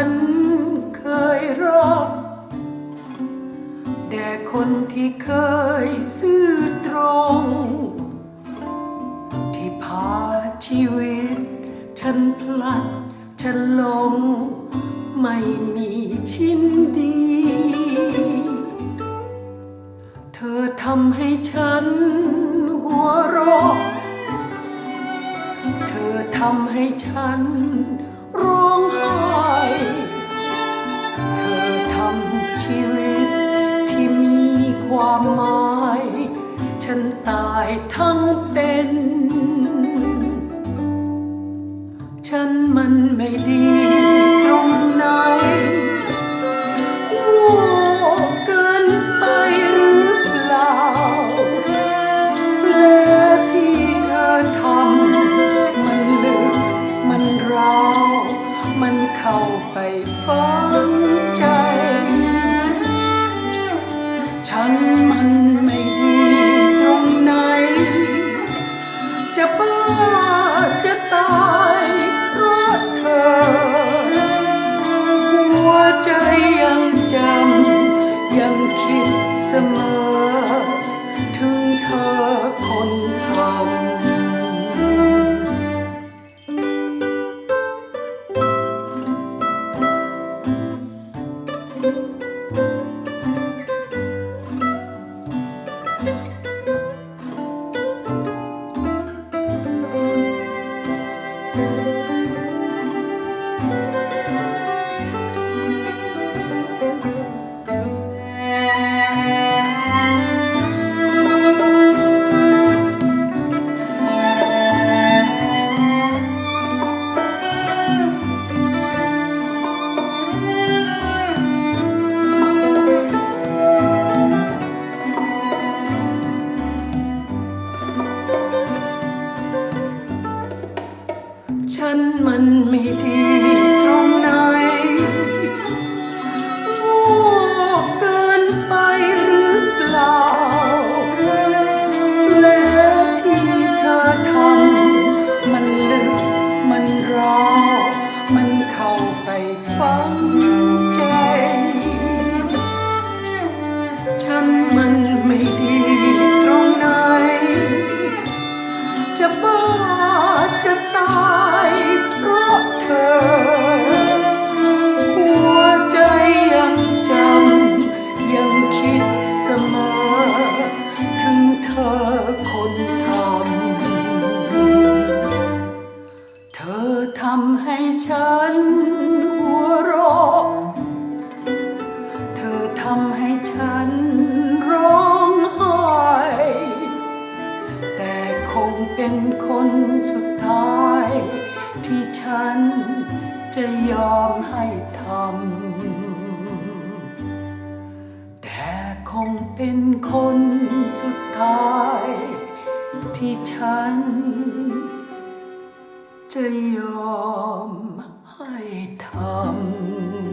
ฉันเคยรักแด่คนที่เคยซื่อตรง ที่พาชีวิต ฉันพลัด ฉันหลง ไม่มีชิ้นดี เธอทำให้ฉันหัวเราะเธอทำให้ฉัน ความหมาย ฉันตายทั้งเป็น ฉันมันไม่ดีตรงไหนโง่เกินไปหรือเปล่า และที่เธอทำมันลึกมันร้าว มันเข้าไปฝัง จะตายเพราะเธอ หัวใจยังจำ ยังคิดเสมอ ทำให้ฉันหัวเราะ เธอทำให้ฉันร้องไห้ แต่คงเป็นคนสุดท้าย ที่ฉันจะยอมให้ทำ แต่คงเป็นคนสุดท้าย ที่ฉัน จะยอมให้ทำ